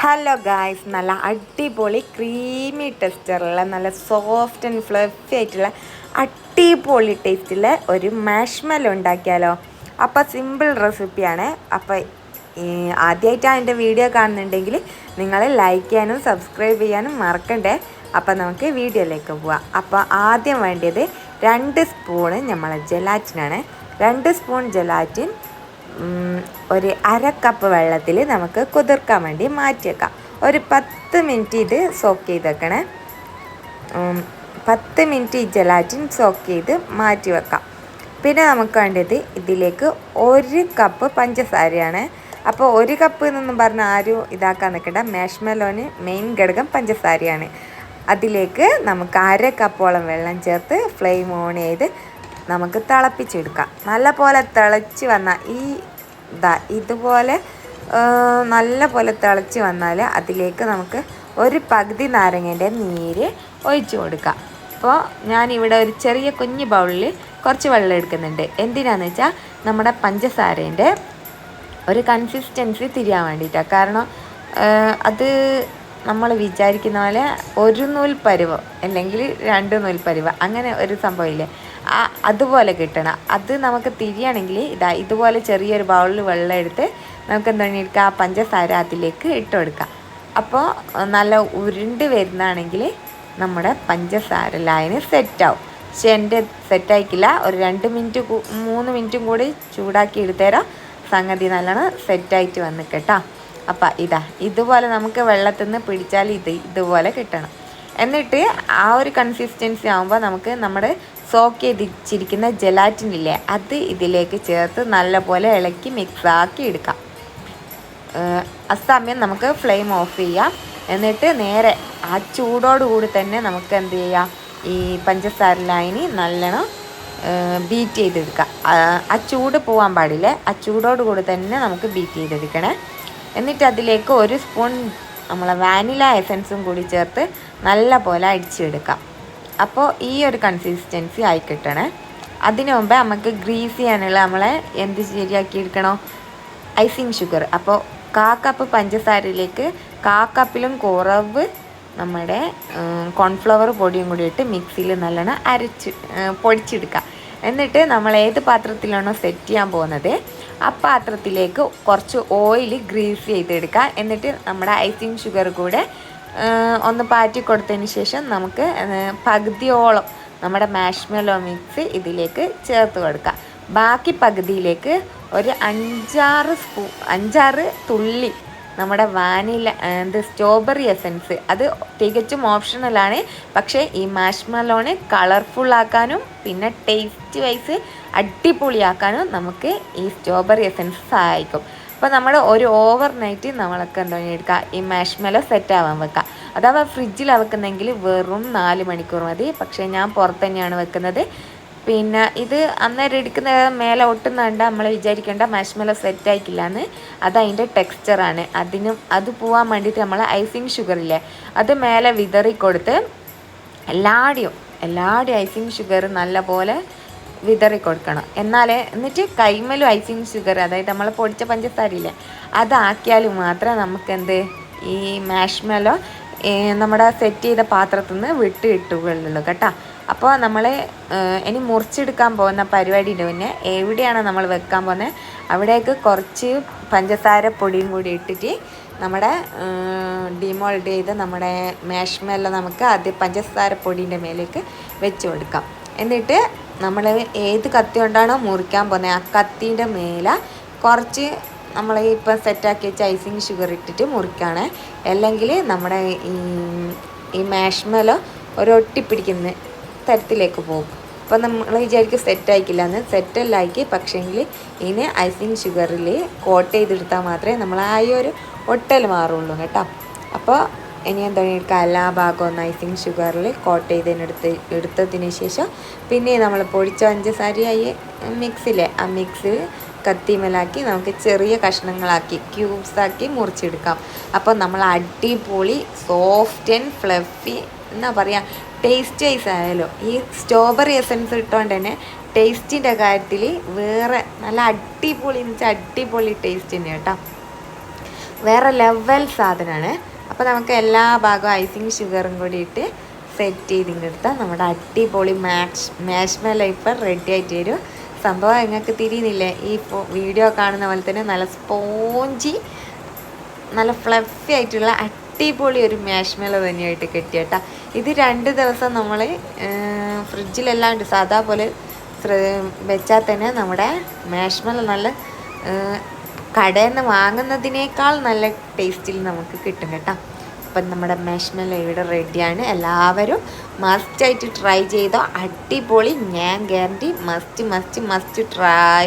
Hello guys നല്ല അടിപൊളി creamy ടെക്സ്ചറുള്ള നല്ല സോഫ്റ്റ് ആൻഡ് ഫ്ലഫി ആയിട്ടുള്ള അടിപൊളി ടേസ്റ്റിലെ ഒരു മാഷ്മൽ ഉണ്ടാക്കിയാലോ? അപ്പോൾ സിമ്പിൾ റെസിപ്പിയാണ് അപ്പോൾ ആദ്യമായിട്ടാണ് എന്റെ വീഡിയോ കാണുന്നുണ്ടെങ്കിൽ നിങ്ങൾ ലൈക്ക് ചെയ്യാനും സബ്സ്ക്രൈബ് ചെയ്യാനും മറക്കണ്ടേ? അപ്പോൾ നമുക്ക് വീഡിയോയിലേക്ക് പോവാം. അപ്പോൾ ആദ്യം വേണ്ടത് രണ്ട് സ്പൂണ് നമ്മളെ ജലാറ്റിനാണ് രണ്ട് സ്പൂൺ ജലാറ്റിൻ ഒരു അര കപ്പ് വെള്ളത്തിൽ നമുക്ക് കുതിർക്കാൻ വേണ്ടി മാറ്റിയേക്കാം ഒരു പത്ത് മിനിറ്റ് ഇത് സോക്ക് ചെയ്ത് വെക്കണേ. പത്ത് മിനിറ്റ് ഈ ജലാറ്റിൻ സോക്ക് ചെയ്ത് മാറ്റി വെക്കാം. പിന്നെ നമുക്ക് വേണ്ടത് ഇതിലേക്ക് ഒരു കപ്പ് പഞ്ചസാരയാണ്. അപ്പോൾ ഒരു കപ്പ് എന്നൊന്നും പറഞ്ഞാൽ ആരും ഇതാക്കാൻ നിൽക്കണ്ട. മാഷ്മെലോന് മെയിൻ ഘടകം പഞ്ചസാരയാണ്. അതിലേക്ക് നമുക്ക് അര കപ്പോളം വെള്ളം ചേർത്ത് ഫ്ലെയിം ഓൺ ചെയ്ത് നമുക്ക് തിളപ്പിച്ചെടുക്കാം. നല്ല പോലെ തിളച്ച് വന്നാൽ ഈ ഇതാ ഇതുപോലെ നല്ല പോലെ തിളച്ച് വന്നാൽ അതിലേക്ക് നമുക്ക് ഒരു പകുതി നാരങ്ങേന്റെ നീര് ഒഴിച്ചു കൊടുക്കാം. അപ്പോൾ ഞാനിവിടെ ഒരു ചെറിയ കുഞ്ഞ് ബൗളിൽ കുറച്ച് വെള്ളം എടുക്കുന്നുണ്ട്. എന്തിനാണെന്ന് വെച്ചാൽ നമ്മുടെ പഞ്ചസാരേന്റെ ഒരു കൺസിസ്റ്റൻസി തിരിയാൻ വേണ്ടിയിട്ടാണ് കാരണം അത് നമ്മൾ വിചാരിക്കുന്ന പോലെ ഒരു നൂൽ പരുവം അല്ലെങ്കിൽ രണ്ട് നൂൽ പരുവം അങ്ങനെ ഒരു സംഭവമില്ലേ അതുപോലെ കിട്ടണം. അത് നമുക്ക് തിരിയണമെങ്കിൽ ഇതാ ഇതുപോലെ ചെറിയൊരു ബൗളിൽ വെള്ളം എടുത്ത് നമുക്ക് എന്താണ് എടുക്കുക ആ പഞ്ചസാര അതിലേക്ക് ഇട്ട് കൊടുക്കാം. അപ്പോൾ നല്ല ഉരുണ്ട് വരുന്നതാണെങ്കിൽ നമ്മുടെ പഞ്ചസാര ലൈന് സെറ്റാവും പക്ഷെ എന്റെ സെറ്റായിക്കില്ല ഒരു രണ്ട് മിനിറ്റ് മൂന്ന് മിനിറ്റും കൂടി ചൂടാക്കി എടുത്തേരാം. സംഗതി നല്ലോണം സെറ്റായിട്ട് വന്ന് കേട്ടോ. അപ്പം ഇതാ ഇതുപോലെ നമുക്ക് വെള്ളത്തിൽ നിന്ന് പിടിച്ചാൽ ഇത് ഇതുപോലെ കിട്ടണം. എന്നിട്ട് ആ ഒരു കൺസിസ്റ്റൻസി ആകുമ്പോൾ നമുക്ക് നമ്മുടെ സോക്ക് ചെയ്തിരിക്കുന്ന ജലാറ്റിൻ ഇല്ലേ അത് ഇതിലേക്ക് ചേർത്ത് നല്ലപോലെ ഇളക്കി മിക്സാക്കി എടുക്കാം. ഏഹ് ആ സമയം നമുക്ക് ഫ്ലെയിം ഓഫ് ചെയ്യാം. എന്നിട്ട് നേരെ ആ ചൂടോടുകൂടി തന്നെ നമുക്ക് എന്ത് ചെയ്യാം? ഈ പഞ്ചസാര ലൈനി നല്ലോണം ബീറ്റ് ചെയ്തെടുക്കാം. ആ- ആ ചൂട് പോകാൻ പാടില്ല? ആ ചൂടോടുകൂടി തന്നെ നമുക്ക് ബീറ്റ് ചെയ്തെടുക്കണേ. എന്നിട്ട് അതിലേക്ക് ഒരു സ്പൂൺ നമ്മളെ വാനില എസൻസും കൂടി ചേർത്ത് നല്ല പോലെ അടിച്ചെടുക്കാം. അപ്പോൾ ഈ ഒരു കൺസിസ്റ്റൻസി ആയി കിട്ടണേ. അതിനു മുമ്പേ നമുക്ക് ഗ്രീസ് ചെയ്യാനുള്ള നമ്മളെ എന്ത് ശരിയാക്കി എടുക്കണോ ഐസിങ് ഷുഗർ അപ്പോൾ കാ കപ്പ് പഞ്ചസാരയിലേക്ക് കാ കപ്പിലും കുറവ് നമ്മുടെ കോൺഫ്ലവർ പൊടിയും കൂടി ഇട്ട് മിക്സിയിൽ നല്ലോണം അരച്ച് പൊടിച്ചെടുക്കുക. എന്നിട്ട് നമ്മൾ ഏത് പാത്രത്തിലാണോ സെറ്റ് ചെയ്യാൻ പോകുന്നത് ആ പാത്രത്തിലേക്ക് കുറച്ച് ഓയിൽ ഗ്രീസ് ചെയ്തെടുക്കുക. എന്നിട്ട് നമ്മുടെ ഐസിങ് ഷുഗർ കൂടെ ഒന്ന് പാറ്റി കൊടുത്തതിന് ശേഷം നമുക്ക് പകുതിയോളം നമ്മുടെ മാഷ്മെലോ മിക്സ് ഇതിലേക്ക് ചേർത്ത് കൊടുക്കാം. ബാക്കി പകുതിയിലേക്ക് ഒരു അഞ്ചാറ് സ്പൂ അഞ്ചാറ് തുള്ളി നമ്മുടെ വാനില എന്ത് സ്ട്രോബെറി എസൻസ് അത് തികച്ചും ഓപ്ഷണലാണ് പക്ഷേ ഈ മാഷ്മലോണ് കളർഫുള്ളാക്കാനും പിന്നെ ടേസ്റ്റ് വൈസ് അടിപൊളിയാക്കാനും നമുക്ക് ഈ സ്ട്രോബെറി എസൻസ് സഹായിക്കും. അപ്പോൾ നമ്മൾ ഒരു ഓവർ നൈറ്റ് നമ്മളൊക്കെ എന്തോ എടുക്കുക ഈ മാഷ്മലോ സെറ്റ് ആവാൻ വെക്കുക അഥവാ ഫ്രിഡ്ജിൽ വെക്കുന്നെങ്കിൽ വെറും നാല് മണിക്കൂർ മതി. പക്ഷേ ഞാൻ പുറത്ത് തന്നെയാണ് വെക്കുന്നത്. പിന്നെ ഇത് അന്നേരം എടുക്കുന്ന മേലെ ഒട്ടുന്നുണ്ട് നമ്മൾ വിചാരിക്കേണ്ട മാഷ്മെലോ സെറ്റ് ആയിക്കില്ല എന്ന് അത് അതിന്റെ ടെക്സ്ചറാണ് അതിനും അത് പോവാൻ വേണ്ടിയിട്ട് നമ്മൾ ഐസിങ് ഷുഗറില്ലേ അത് മേലെ വിതറി കൊടുത്ത് എല്ലാടെയും എല്ലാടിയും ഐസിങ് ഷുഗർ നല്ലപോലെ വിതറി കൊടുക്കണം. എന്നാലേ എന്നിട്ട് കൈമലും ഐസിങ് ഷുഗർ അതായത് നമ്മൾ പൊടിച്ച പഞ്ചസാരയില്ലേ അതാക്കിയാൽ മാത്രമേ നമുക്ക് എന്ത് ഈ മാഷ്മെലോ നമ്മുടെ സെറ്റ് ചെയ്ത പാത്രത്തിൽ നിന്ന് വിട്ട് കിട്ടുകയുള്ളൂ കേട്ടോ അപ്പോൾ നമ്മൾ ഇനി മുറിച്ചെടുക്കാൻ പോകുന്ന പരിപാടിയുടെ മുന്നേ എവിടെയാണ് നമ്മൾ വെക്കാൻ പോകുന്നത്? അവിടേക്ക് കുറച്ച് പഞ്ചസാര പൊടിയും കൂടി ഇട്ടിട്ട് നമ്മുടെ ഡിമോൾഡ് ചെയ്ത് നമ്മുടെ മാഷ്മെല്ലാം നമുക്ക് ആദ്യം പഞ്ചസാര പൊടീന്റെ മേലേക്ക് വെച്ച് കൊടുക്കാം. എന്നിട്ട് നമ്മൾ ഏത് കത്തി കൊണ്ടാണോ മുറിക്കാൻ പോകുന്നത്? ആ കത്തീന്റെ മേലെ കുറച്ച് നമ്മൾ ഇപ്പം സെറ്റാക്കി വെച്ച ഐസിങ് ഷുഗർ ഇട്ടിട്ട് മുറിക്കുകയാണ് അല്ലെങ്കിൽ നമ്മുടെ ഈ മാഷ്മെലോ ഒരു പിടിക്കുന്ന തരത്തിലേക്ക് പോകും. അപ്പോൾ നമ്മൾ വിചാരിക്കും സെറ്റ് എന്ന് സെറ്റല്ല ആക്കി പക്ഷേങ്കിൽ ഇതിന് ഐസിങ് ഷുഗറിൽ കോട്ട് ചെയ്തെടുത്താൽ മാത്രമേ നമ്മൾ ആ ഒരു ഒട്ടൽ മാറുള്ളൂ കേട്ടോ. അപ്പോൾ ഇനി എന്താ പറയുക എല്ലാ ഭാഗവും ഒന്ന് ഐസിങ് ഷുഗറിൽ കോട്ട് ചെയ്തതിനെടുത്ത് എടുത്തതിന് ശേഷം പിന്നെ നമ്മൾ പൊടിച്ച പഞ്ചസാരയായി മിക്സിലെ ആ മിക്സ് കത്തിമലാക്കി നമുക്ക് ചെറിയ കഷ്ണങ്ങളാക്കി ക്യൂബ്സ് ആക്കി മുറിച്ചെടുക്കാം. അപ്പോൾ നമ്മൾ അടിപൊളി സോഫ്റ്റ് ആൻഡ് ഫ്ലഫി എന്നാ പറയുക ടേസ്റ്റ് വൈസ് ആയാലോ. ഈ സ്ട്രോബെറി എസൻസ് ഇട്ടുകൊണ്ട് തന്നെ ടേസ്റ്റിന്റെ കാര്യത്തിൽ വേറെ നല്ല അടിപൊളി എന്ന് വെച്ചാൽ അടിപൊളി ടേസ്റ്റ് തന്നെയാണ് കേട്ടോ വേറെ ലെവൽ സാധനമാണ് അപ്പോൾ നമുക്ക് എല്ലാ ഭാഗവും ഐസിങ് ഷുഗറും കൂടി ഇട്ട് സെറ്റ് ചെയ്തിങ്ങെടുത്താൽ നമ്മുടെ അടിപൊളി മാഷ് മാഷ്മെല്ലാം ഇപ്പം റെഡി ആയിട്ട് വരും. സംഭവം നിങ്ങൾക്ക് തിരിയുന്നില്ലേ? ഈ വീഡിയോ കാണുന്ന പോലെ തന്നെ നല്ല സ്പോഞ്ചി നല്ല ഫ്ലഫി ആയിട്ടുള്ള അടിപൊളി ഒരു മാഷ്മേള തന്നെയായിട്ട് കിട്ടിയട്ടാ ഇത് രണ്ട് ദിവസം നമ്മൾ ഫ്രിഡ്ജിലല്ലാണ്ട് സാധാ പോലെ വെച്ചാൽ തന്നെ നമ്മുടെ മാഷ്മെല്ലോ നല്ല കടയിൽ നിന്ന് വാങ്ങുന്നതിനേക്കാൾ നല്ല ടേസ്റ്റിൽ നമുക്ക് കിട്ടും കേട്ടോ. അപ്പം നമ്മുടെ മാഷ്മെല്ലോ ഇവിടെ റെഡിയാണ് എല്ലാവരും മസ്റ്റായിട്ട് ട്രൈ ചെയ്തോ. അടിപൊളി ഞാൻ guarantee must must must try